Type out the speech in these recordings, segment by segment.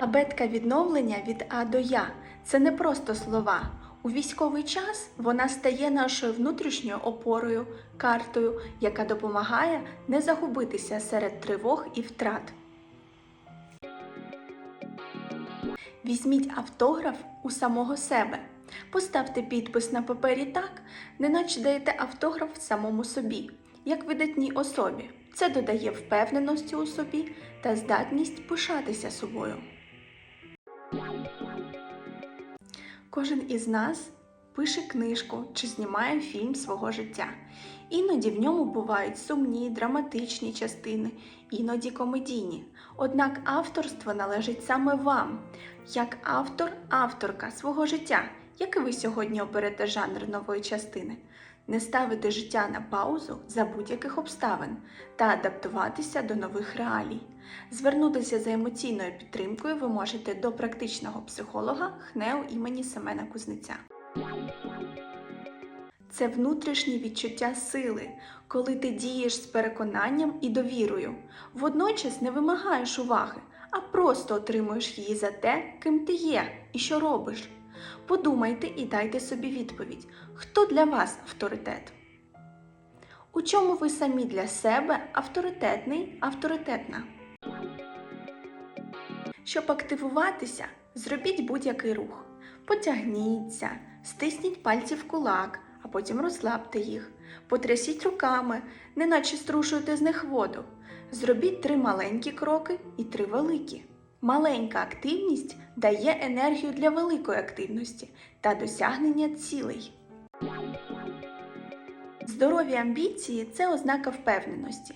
Абетка відновлення від А до Я це не просто слова. У військовий час вона стає нашою внутрішньою опорою, картою, яка допомагає не загубитися серед тривог і втрат. Візьміть автограф у самого себе. Поставте підпис на папері так, неначе даєте автограф самому собі, як видатній особі. Це додає впевненості у собі та здатність пишатися собою. Кожен із нас пише книжку чи знімає фільм свого життя. Іноді в ньому бувають сумні, драматичні частини, іноді комедійні. Однак авторство належить саме вам, як автор, авторка свого життя, який ви сьогодні оберете жанр нової частини. Не ставити життя на паузу за будь-яких обставин та адаптуватися до нових реалій. Звернутися за емоційною підтримкою ви можете до практичного психолога ХНЕУ імені Семена Кузнеця. Це внутрішнє відчуття сили, коли ти дієш з переконанням і довірою. Водночас не вимагаєш уваги, а просто отримуєш її за те, ким ти є і що робиш. Подумайте і дайте собі відповідь, хто для вас авторитет? У чому ви самі для себе авторитетний, авторитетна? Щоб активуватися, зробіть будь-який рух. Потягніться, стисніть пальці в кулак, а потім розслабте їх. Потрясіть руками, неначе струшуєте з них воду. Зробіть три маленькі кроки і три великі. Маленька активність дає енергію для великої активності та досягнення цілей. Здорові амбіції це ознака впевненості.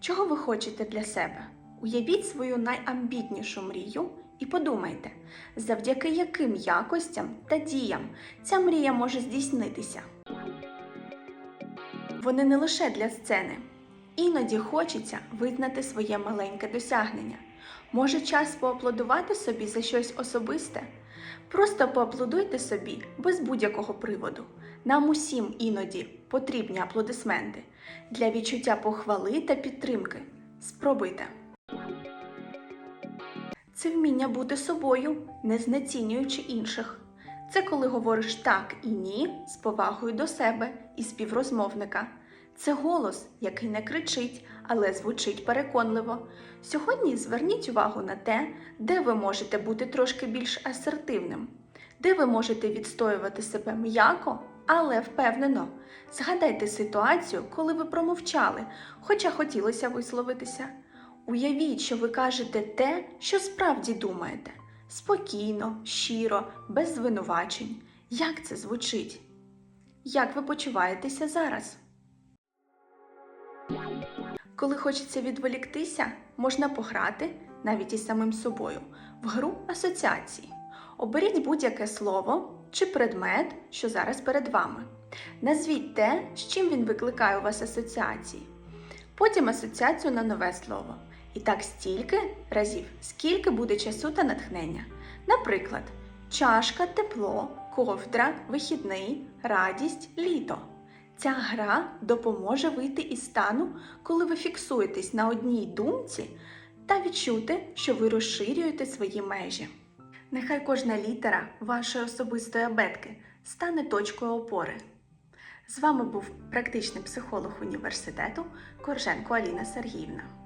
Чого ви хочете для себе? Уявіть свою найамбітнішу мрію і подумайте, завдяки яким якостям та діям ця мрія може здійснитися. Вони не лише для сцени. Іноді хочеться визнати своє маленьке досягнення. Може, час поаплодувати собі за щось особисте? Просто поаплодуйте собі без будь-якого приводу. Нам усім іноді потрібні аплодисменти для відчуття похвали та підтримки. Спробуйте. Це вміння бути собою, не знецінюючи інших. Це коли говориш так і ні з повагою до себе і співрозмовника. Це голос, який не кричить, але звучить переконливо. Сьогодні зверніть увагу на те, де ви можете бути трошки більш асертивним, де ви можете відстоювати себе м'яко, але впевнено. Згадайте ситуацію, коли ви промовчали, хоча хотілося висловитися. Уявіть, що ви кажете те, що справді думаєте. Спокійно, щиро, без звинувачень. Як це звучить? Як ви почуваєтеся зараз? Коли хочеться відволіктися, можна пограти навіть із самим собою в гру асоціації. Оберіть будь-яке слово чи предмет, що зараз перед вами. Назвіть те, з чим він викликає у вас асоціації. Потім асоціацію на нове слово. І так стільки разів, скільки буде часу та натхнення. Наприклад, чашка, тепло, ковдра, вихідний, радість, літо. Ця гра допоможе вийти із стану, коли ви фіксуєтесь на одній думці та відчути, що ви розширюєте свої межі. Нехай кожна літера вашої особистої абетки стане точкою опори. З вами був практичний психолог університету Корженко Аліна Сергіївна.